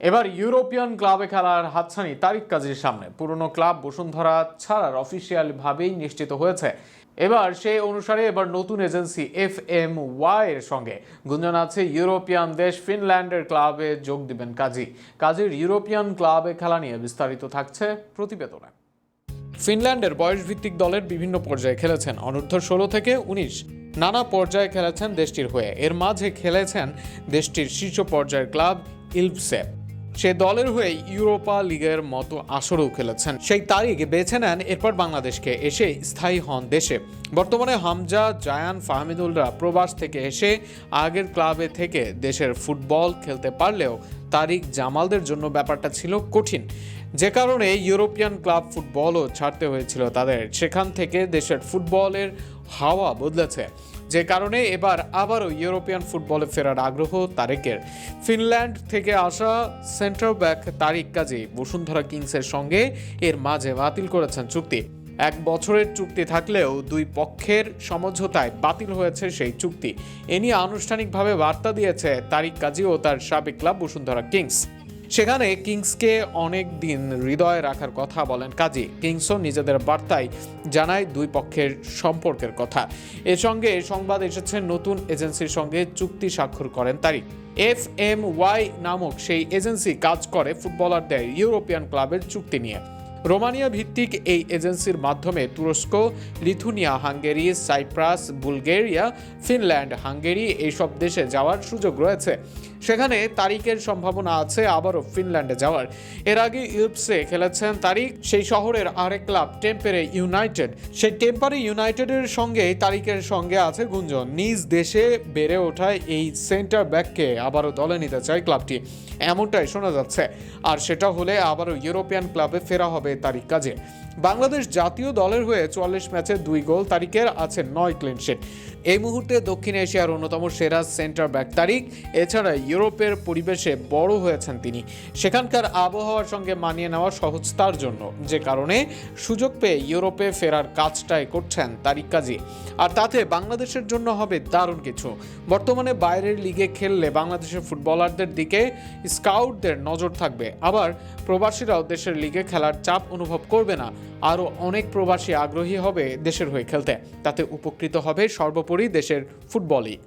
এবার ইউরোপিয়ান ক্লাবে খেলার হাতছানি তারিক কাজীর সামনে। পুরনো ক্লাব বসুন্ধরা ছাড়ার অফিসিয়াল ভাবেই নিশ্চিত হয়েছে। এবার সেই অনুসারে এবার নতুন এজেন্সি এফ এম ওয়াইয়ের সঙ্গে। গুঞ্জন আছে ইউরোপিয়ান দেশ ফিনল্যান্ডের ক্লাবে যোগ দিবেন কাজী। কাজীর ইউরোপিয়ান ক্লাবে খেলা নিয়ে বিস্তারিত থাকছে প্রতিবেদনে। ফিনল্যান্ডের বয়সভিত্তিক দলের বিভিন্ন পর্যায়ে খেলেছেন। অনূর্ধ্ব ষোলো থেকে উনিশ। নানা পর্যায়ে খেলেছেন দেশটির হয়ে। এর মাঝে খেলেছেন দেশটির শীর্ষ পর্যায়ের ক্লাব ইলভসেপ সে দলের হয়ে ইউরোপা লিগের মতো আসরেও খেলেছেন। সেই তারিখ বেছে নেন, এরপর বাংলাদেশকে এসে স্থায়ী হন দেশে। বর্তমানে হামজা, জায়ান, ফাহমিদুলরা প্রবাস থেকে এসে আগের ক্লাবে থেকে দেশের ফুটবল খেলতে পারলেও তারিক জামালদের জন্য ব্যাপারটা ছিল কঠিন। যে কারণে ইউরোপিয়ান ক্লাব ফুটবলও ছাড়তে হয়েছিল তাদের। সেখান থেকে দেশের ফুটবলের হাওয়া বদলেছে। যে কারণে এবার আবারও ইউরোপিয়ান ফুটবলে ফেরার আগ্রহ তারেকের। ফিনল্যান্ড থেকে আসা সেন্ট্রাল ব্যাক তারিক কাজী বসুন্ধরা কিংসের সঙ্গে এর মাঝে বাতিল করেছেন চুক্তি। এক বছরের চুক্তি থাকলেও দুই পক্ষের সমঝোতায় বাতিল হয়েছে সেই চুক্তি। এ নিয়ে আনুষ্ঠানিকভাবে বার্তা দিয়েছে তারিক কাজী ও তার সাবেক ক্লাব বসুন্ধরা কিংস। সেখানে কিংসকে অনেক দিন হৃদয়ে রাখার কথা বলেন কাজী। কিংসও নিজেদের বার্তায় জানায় দুই পক্ষের সম্পর্কের কথা। এর সঙ্গে সংবাদ এসেছে, নতুন এজেন্সির সঙ্গে চুক্তি স্বাক্ষর করেন তারিক। এফ এম ওয়াই নামক সেই এজেন্সি কাজ করে ফুটবলারদের ইউরোপিয়ান ক্লাবের চুক্তি নিয়ে। রোমানিয়া ভিত্তিক এই এজেন্সির মাধ্যমে তুরস্ক, Lithuania, Hungary, Cyprus, Bulgaria, Finland, Hungary এইসব দেশে যাওয়ার সুযোগ রয়েছে। সেখানে তারিখের সম্ভাবনা আছে, আবারও ফিনল্যান্ডে যাওয়ার। এর আগে ইউপসে খেলেছেন তারিখ, সেই শহরের আরেক ক্লাব, টেম্পেরে ইউনাইটেড। সেই টেম্পারে ইউনাইটেডের সঙ্গে তারিখের সঙ্গে আছে গুঞ্জন। নিজ দেশে বেড়ে ওঠায় এই সেন্টার ব্যাককে আবারও দলে নিতে চায় ক্লাবটি। এমনটাই শোনা যাচ্ছে। আর সেটা হলে আবারও ইউরোপিয়ান ক্লাবে ফেরা হবে তারিখ কাজে। বাংলাদেশ জাতীয় দলের হয়ে চুয়াল্লিশ ম্যাচে দুই গোল তারিখের আছে নয় ক্লিনশিট এই মুহূর্তে দক্ষিণ এশিয়ার অন্যতম সেরা সেন্টার ব্যাক তারিখ, এছাড়া ইউরোপের পরিবেশে বড় হয়েছেন তিনি। সেখানকার আবহাওয়ার সঙ্গে মানিয়ে নেওয়া সহজ তার জন্য, যে কারণে সুযোগ পেয়ে ইউরোপে ফেরার কাজটাই করছেন তারিক কাজী। আর তাতে বাংলাদেশের জন্য হবে দারুণ কিছু। বর্তমানে বাইরের লিগে খেললে বাংলাদেশের ফুটবলারদের দিকে স্কাউটদের নজর থাকবে। আবার প্রবাসীরাও দেশের লিগে খেলার চাপ অনুভব করবে না। আরও অনেক প্রবাসী আগ্রহী হবে দেশের হয়ে খেলতে। তাতে উপকৃত হবে সর্বোপরি দেশের ফুটবলই।